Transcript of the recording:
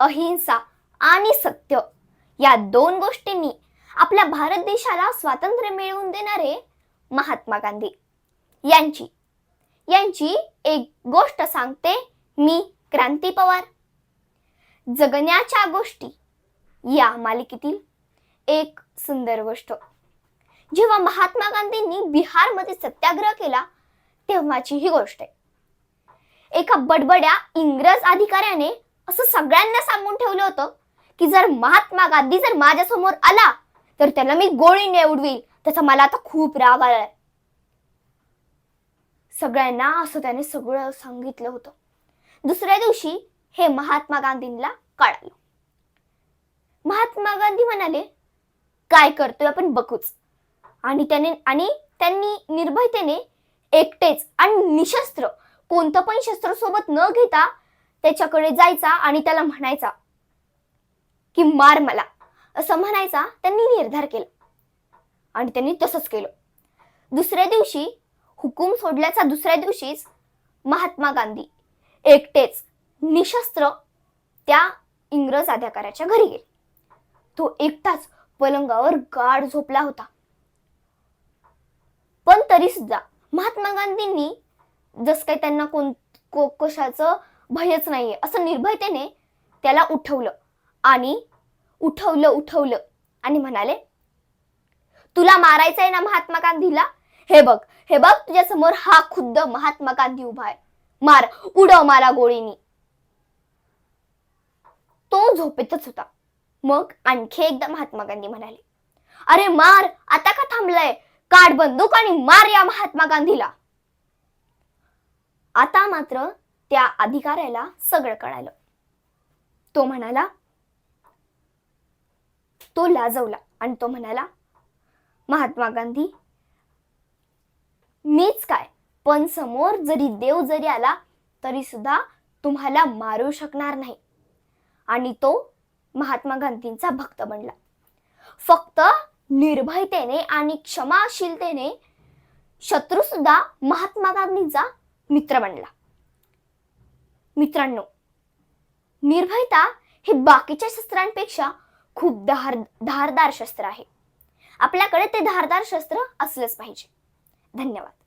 अहिंसा आणि सत्य या दोन गोष्टींनी आपल्या भारत देशाला स्वातंत्र्य मिळवून देणारे महात्मा गांधी. यांची यांची एक गोष्ट सांगते मी क्रांती पवार. जगण्याच्या गोष्टी या मालिकेतील एक सुंदर गोष्ट. जेव्हा महात्मा गांधींनी बिहारमध्ये सत्याग्रह केला तेव्हाची ही गोष्ट आहे. एका बडबड्या इंग्रज अधिकाऱ्याने असं सगळ्यांना सांगून ठेवलं होतं की जर महात्मा गांधी जर माझ्यासमोर आला तर त्याला मी गोळीने उडवील त्याचा मला आता खूप राग आलाय. सगळ्यांना असं त्याने सगळं सांगितलं होतं. दुसऱ्या दिवशी हे महात्मा गांधींना कळालं. महात्मा गांधी म्हणाले काय करतोय आपण बघूच. आणि त्याने आणि त्यांनी निर्भयतेने एकटेच आणि निशस्त्र कोणतं पण शस्त्र सोबत न घेता त्याच्याकडे जायचा आणि त्याला म्हणायचा की मार मला. असं म्हणायचा त्यांनी निर्धार केला. आणि त्यांनी तसंच केलं. दुसऱ्या दिवशी हुकूम सोडल्याचा दुसऱ्या दिवशीच महात्मा गांधी एकटेच निशस्त्र त्या इंग्रज अधिकाऱ्याच्या घरी गेले. तो एकटाच पलंगावर गाढ झोपला होता. पण तरी सुद्धा महात्मा गांधींनी जस काही त्यांना कोण को कशाचं भयच नाहीये. असं निर्भयतेने त्याला उठवलं. आणि उठवलं उठवलं. आणि म्हणाले तुला मारायचं आहे ना महात्मा गांधीला? हे बघ हे बघ तुझ्या समोर हा खुद्द महात्मा गांधी उभा आहे. मार उडव मारा गोळीनी. तो झोपेतच होता. मग आणखी एकदा महात्मा गांधी म्हणाले अरे मार आता का थांबलाय? काढ बंदूक आणि मार या महात्मा गांधीला. आता मात्र त्या अधिकाऱ्याला सगळं कळालं. तो म्हणाला तो लाजवला आणि तो म्हणाला महात्मा गांधी मीच काय? पण समोर जरी देव जरी आला तरी सुद्धा तुम्हाला मारू शकणार नाही. आणि तो महात्मा गांधींचा भक्त बनला. फक्त निर्भयतेने आणि क्षमाशीलतेने शत्रू सुद्धा महात्मा गांधींचा मित्र बनला. मित्रांनो निर्भयता हे बाकीच्या शस्त्रांपेक्षा खूप धार धारदार शस्त्र आहे. आपल्याकडे ते धारदार शस्त्र असलंच पाहिजे. धन्यवाद.